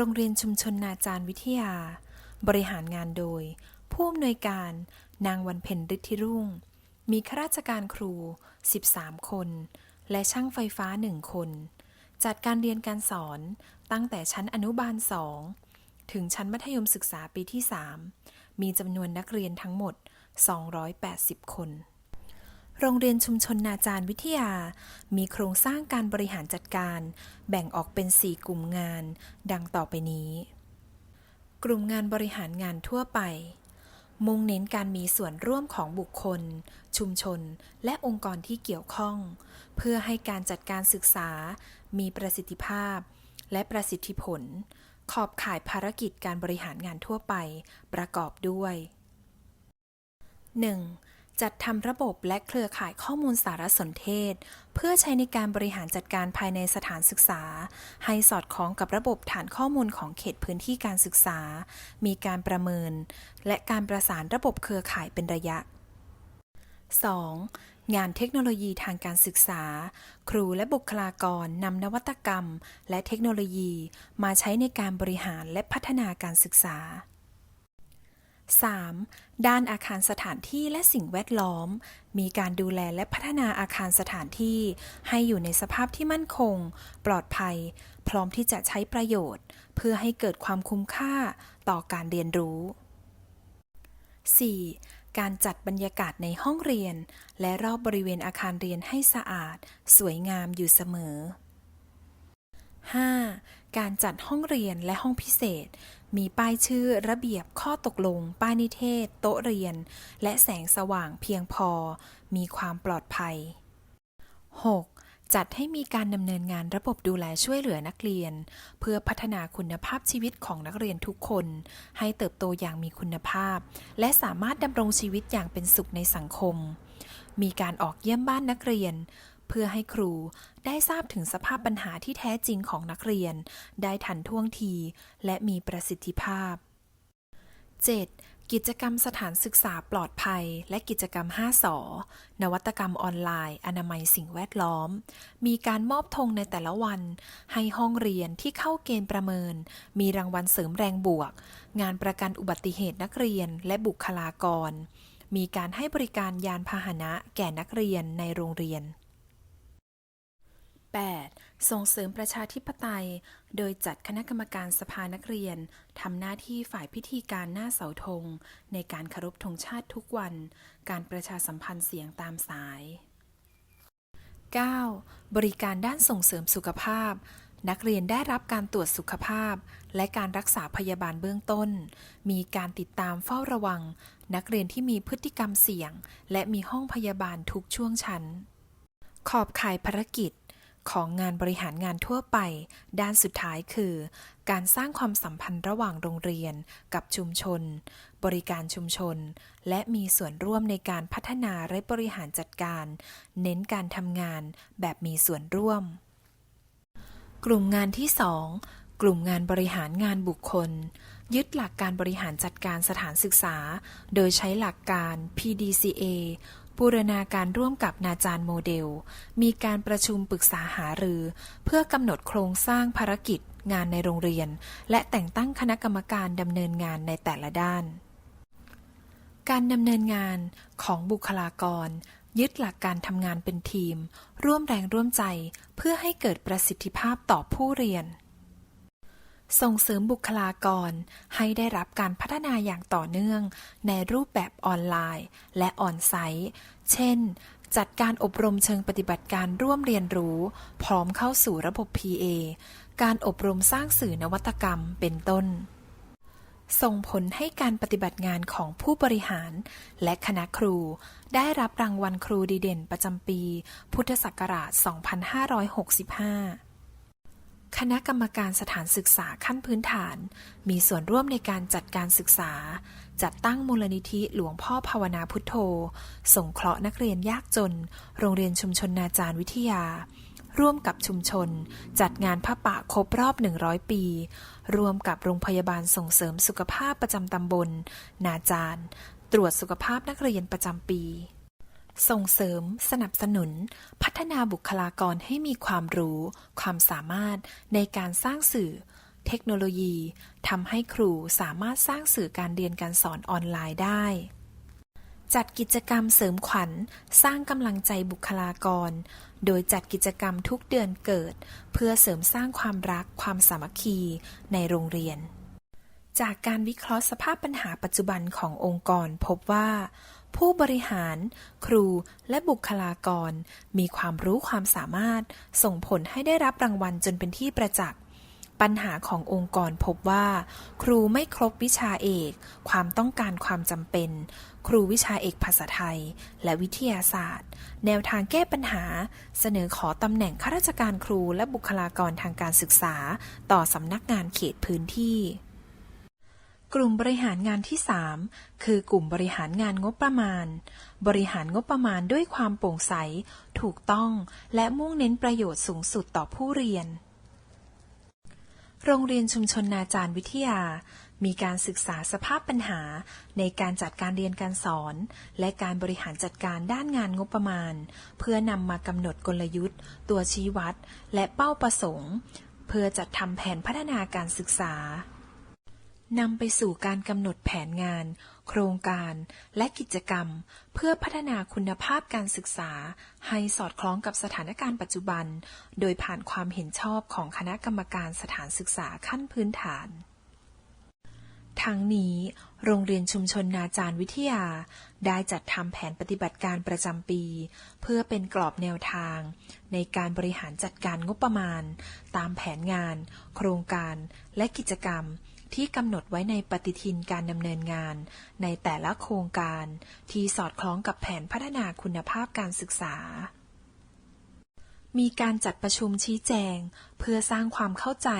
รงเรียนชุมชนนาจารวิทยา บริหารงานโดย ผู้อำนวยการนางวันเพ็ญฤทธิรุ่ง มีข้าราชการครู 13 คน และช่างไฟฟ้า1คน จัดการเรียนการสอนตั้งแต่ชั้นอนุบาล 2 ถึงชั้นมัธยมศึกษาปีที่ 3 มีจำนวนนักเรียนทั้งหมด 280 คน โรงเรียนชุมชนนาจารวิทยา มีโครงสร้างการบริหารจัดการ แบ่งออกเป็น 4 กลุ่มงาน ดังต่อไปนี้ กลุ่มงานบริหารงานทั่วไป มุ่งเน้นการมีส่วนร่วมของบุคคล ชุมชน และองค์กรที่เกี่ยวข้อง เพื่อให้การจัดการศึกษา มีประสิทธิภาพ และประสิทธิผล ขอบข่ายภารกิจการบริหารงานทั่วไป ประกอบด้วย 1. จัดทำระบบและเครือข่ายข้อมูลสารสนเทศ เพื่อใช้ในการบริหารจัดการภายในสถานศึกษา ให้สอดคล้องกับระบบฐานข้อมูลของเขตพื้นที่การศึกษา มีการประเมิน และการประสานระบบเครือข่ายเป็นระยะ 2. งานเทคโนโลยีทางการศึกษา ครูและบุคลากรนำนวัตกรรม และเทคโนโลยี มาใช้ในการบริหารและพัฒนาการศึกษา 3. ด้านอาคารสถานที่และสิ่งแวดล้อม มีการดูแลและพัฒนาอาคารสถานที่ ให้อยู่ในสภาพที่มั่นคง ปลอดภัย พร้อมที่จะใช้ประโยชน์ เพื่อให้เกิดความคุ้มค่าต่อการเรียนรู้ 4. การจัดบรรยากาศในห้องเรียน และรอบบริเวณอาคารเรียนให้สะอาด สวยงามอยู่เสมอ 5. การจัดห้องเรียนและห้องพิเศษ มีป้ายชื่อระเบียบข้อตกลง ป้ายนิเทศ โต๊ะเรียน และแสงสว่างเพียงพอ มีความปลอดภัย 6. จัดให้มีการดำเนินงานระบบดูแลช่วยเหลือนักเรียน เพื่อพัฒนาคุณภาพชีวิตของนักเรียนทุกคน ให้เติบโตอย่างมีคุณภาพ และสามารถดำรงชีวิตอย่างเป็นสุขในสังคม มีการออกเยี่ยมบ้านนักเรียน เพื่อให้ครูได้ทราบถึงสภาพปัญหาที่แท้จริงของนักเรียน ได้ทันท่วงที และมีประสิทธิภาพ 7. กิจกรรมสถานศึกษาปลอดภัย และกิจกรรม 5สอนวัตกรรมออนไลน์ อนามัยสิ่งแวดล้อม มีการมอบธงในแต่ละวัน ให้ห้องเรียนที่เข้าเกณฑ์ประเมิน มีรางวัลเสริมแรงบวก งานประกันอุบัติเหตุนักเรียนและบุคลากร มีการให้บริการยานพาหนะแก่นักเรียนในโรงเรียน 8. ส่งเสริมประชาธิปไตย โดยจัดคณะกรรมการสภานักเรียน ทำหน้าที่ฝ่ายพิธีการหน้าเสาธง ในการคารพธงชาติทุกวัน การประชาสัมพันธ์เสียงตามสาย 9. บริการด้านส่งเสริมสุขภาพ นักเรียนได้รับการตรวจสุขภาพ และการรักษาพยาบาลเบื้องต้น มีการติดตามเฝ้าระวัง นักเรียนที่มีพฤติกรรมเสี่ยง และมีห้องพยาบาลทุกช่วงชั้น ขอบข่ายภารกิจ ของงานบริหารงานทั่วไป ด้านสุดท้ายคือ การสร้างความสัมพันธ์ระหว่างโรงเรียนกับชุมชน บริการชุมชน และมีส่วนร่วมในการพัฒนาและบริหารจัดการ เน้นการทำงานแบบมีส่วนร่วม กลุ่มงานที่ 2 กลุ่มงานบริหารงานบุคคล ยึดหลักการบริหารจัดการสถานศึกษา โดยใช้หลักการ PDCA บูรณาการร่วมกับนาจารโมเดล มีการประชุมปรึกษาหารือ เพื่อกำหนดโครงสร้างภารกิจ งานในโรงเรียน และแต่งตั้งคณะกรรมการดำเนินงานในแต่ละด้าน การดำเนินงานของบุคลากร ยึดหลักการทำงานเป็นทีม ร่วมแรงร่วมใจเพื่อให้เกิดประสิทธิภาพต่อผู้เรียน ส่งเสริมบุคลากร ให้ได้รับการพัฒนาอย่างต่อเนื่อง ในรูปแบบออนไลน์ และออนไซต์ เช่น จัดการอบรมเชิงปฏิบัติการร่วมเรียนรู้ พร้อมเข้าสู่ระบบ PA การอบรมสร้างสื่อนวัตกรรมเป็นต้น ส่งผลให้การปฏิบัติงานของผู้บริหาร และคณะครู ได้รับรางวัลครูดีเด่นประจำปี พุทธศักราช 2565 คณะกรรมการสถานศึกษาขั้นพื้นฐาน มีส่วนร่วมในการจัดการศึกษา จัดตั้งมูลนิธิหลวงพ่อภาวนาพุทโธ ส่งเคราะห์นักเรียนยากจน โรงเรียนชุมชนนาจารวิทยา ร่วมกับชุมชน จัดงานพระป่าครบรอบ 100 ปี ร่วมกับโรงพยาบาลส่งเสริมสุขภาพประจำตำบล นาจารตรวจสุขภาพนักเรียนประจำปี ส่งเสริม สนับสนุน พัฒนาบุคลากรให้มีความรู้ ความสามารถในการสร้างสื่อ เทคโนโลยีทำให้ครูสามารถสร้างสื่อการเรียนการสอนออนไลน์ได้ จัดกิจกรรมเสริมขวัญ สร้างกำลังใจบุคลากร โดยจัดกิจกรรมทุกเดือนเกิด เพื่อเสริมสร้างความรักความสามัคคีในโรงเรียน จากการวิเคราะห์สภาพปัญหาปัจจุบันขององค์กรพบว่า ผู้บริหาร ครู และบุคลากร มีความรู้ความสามารถ ส่งผลให้ได้รับรางวัลจนเป็นที่ประจักษ์ปัญหาขององค์กรพบว่า ครูไม่ครบวิชาเอก ความต้องการความจำเป็น ครูวิชาเอกภาษาไทย และวิทยาศาสตร์ แนวทางแก้ปัญหา เสนอขอตำแหน่งข้าราชการครูและบุคลากรทางการศึกษา ต่อสำนักงานเขตพื้นที่ กลุ่มบริหารงานที่ 3 คือกลุ่มบริหารงานงบประมาณ บริหารงบประมาณด้วยความโปร่งใส ถูกต้องและมุ่งเน้นประโยชน์สูงสุดต่อผู้เรียน โรงเรียนชุมชนนาจารย์วิทยา มีการศึกษาสภาพปัญหา ในการจัดการเรียนการสอน และการบริหารจัดการด้านงานงบประมาณ เพื่อนำมากำหนดกลยุทธ์ ตัวชี้วัด และเป้าประสงค์ เพื่อจัดทำแผนพัฒนาการศึกษา นำไปสู่การกำหนดแผนงาน โครงการและกิจกรรม เพื่อพัฒนาคุณภาพการศึกษา ให้สอดคล้องกับสถานการณ์ปัจจุบัน โดยผ่านความเห็นชอบของคณะกรรมการสถานศึกษาขั้นพื้นฐานทั้งนี้ โรงเรียนชุมชนนาจารวิทยา ได้จัดทำแผนปฏิบัติการประจำปี เพื่อเป็นกรอบแนวทาง ในการบริหารจัดการงบประมาณ ตามแผนงาน โครงการ และกิจกรรม ที่กำหนดไว้ในปฏิทินการดำเนินงาน ในแต่ละโครงการ ที่สอดคล้องกับแผนพัฒนาคุณภาพการศึกษา มีการจัดประชุมชี้แจง เพื่อสร้างความเข้าใจ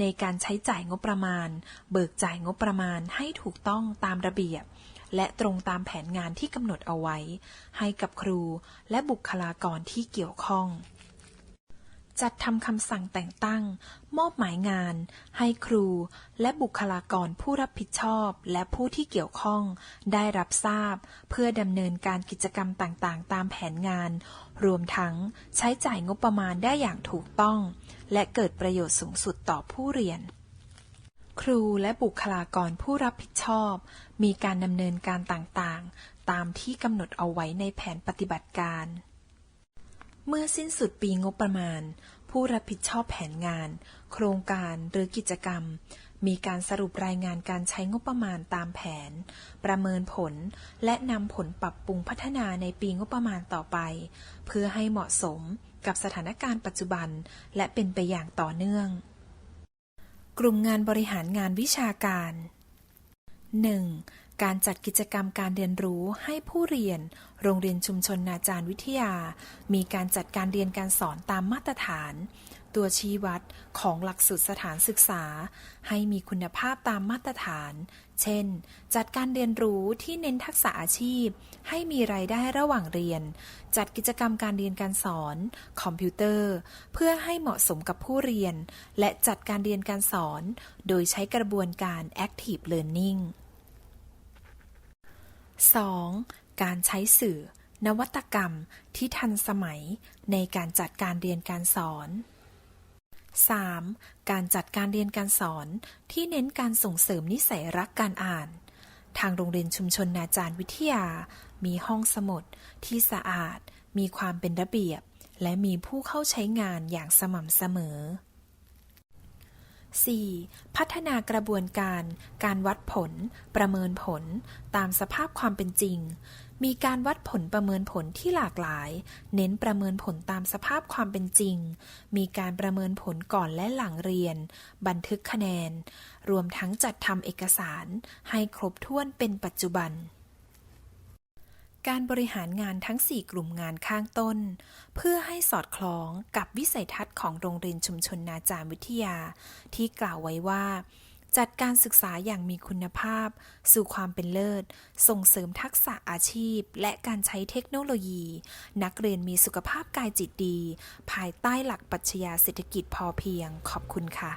ในการใช้จ่ายงบประมาณ เบิกจ่ายงบประมาณให้ถูกต้องตามระเบียบ และตรงตามแผนงานที่กำหนดเอาไว้ ให้กับครูและบุคลากรที่เกี่ยวข้อง จัดทำคำสั่งแต่งตั้ง มอบหมายงาน ให้ครู และบุคลากรผู้รับผิดชอบ และผู้ที่เกี่ยวข้อง ได้รับทราบ เพื่อดำเนินการกิจกรรมต่างๆ ตามแผนงาน รวมทั้งใช้จ่ายงบประมาณได้อย่างถูกต้อง และเกิดประโยชน์สูงสุดต่อผู้เรียน ครูและบุคลากรผู้รับผิดชอบ มีการดำเนินการต่างๆ ตามที่กำหนดเอาไว้ในแผนปฏิบัติการ เมื่อสิ้นสุดปีงบประมาณ ผู้รับผิดชอบแผนงาน โครงการหรือกิจกรรม มีการสรุปรายงานการใช้งบประมาณตามแผน ประเมินผลและนำผลปรับปรุงพัฒนาในปีงบประมาณต่อไป เพื่อให้เหมาะสมกับสถานการณ์ปัจจุบัน และเป็นไปอย่างต่อเนื่อง กลุ่มงานบริหารงานวิชาการ 1. การจัดกิจกรรมการเรียนรู้ให้ผู้เรียน โรงเรียนชุมชนนาจารวิทยา มีการจัดการเรียนการสอนตามมาตรฐาน ตัวชี้วัดของหลักสูตรสถานศึกษา ให้มีคุณภาพตามมาตรฐาน เช่น จัดการเรียนรู้ที่เน้นทักษะอาชีพ ให้มีรายได้ระหว่างเรียน จัดกิจกรรมการเรียนการสอน คอมพิวเตอร์ เพื่อให้เหมาะสมกับผู้เรียน และจัดการเรียนการสอน โดยใช้กระบวนการ Active Learning 2. การใช้สื่อ นวัตกรรมที่ทันสมัยในการจัดการเรียนการสอน 3. การจัดการเรียนการสอนที่เน้นการส่งเสริมนิสัยรักการอ่าน ทางโรงเรียนชุมชนนาจารวิทยา มีห้องสมุดที่สะอาด มีความเป็นระเบียบ และมีผู้เข้าใช้งานอย่างสม่ำเสมอ 4. พัฒนากระบวนการ การวัดผล ประเมินผล ตามสภาพความเป็นจริง มีการวัดผลประเมินผลที่หลากหลาย เน้นประเมินผลตามสภาพความเป็นจริง มีการประเมินผลก่อนและหลังเรียน บันทึกคะแนน รวมทั้งจัดทำเอกสาร ให้ครบถ้วนเป็นปัจจุบัน การบริหารงานทั้ง 4 กลุ่มงานข้างต้น เพื่อให้สอดคล้องกับวิสัยทัศน์ของโรงเรียนชุมชนนาจารวิทยา ที่กล่าวไว้ว่า จัดการศึกษาอย่างมีคุณภาพ สู่ความเป็นเลิศ ส่งเสริมทักษะอาชีพ และการใช้เทคโนโลยี นักเรียนมีสุขภาพกายจิตดี ภายใต้หลักปรัชญาเศรษฐกิจพอเพียง ขอบคุณค่ะ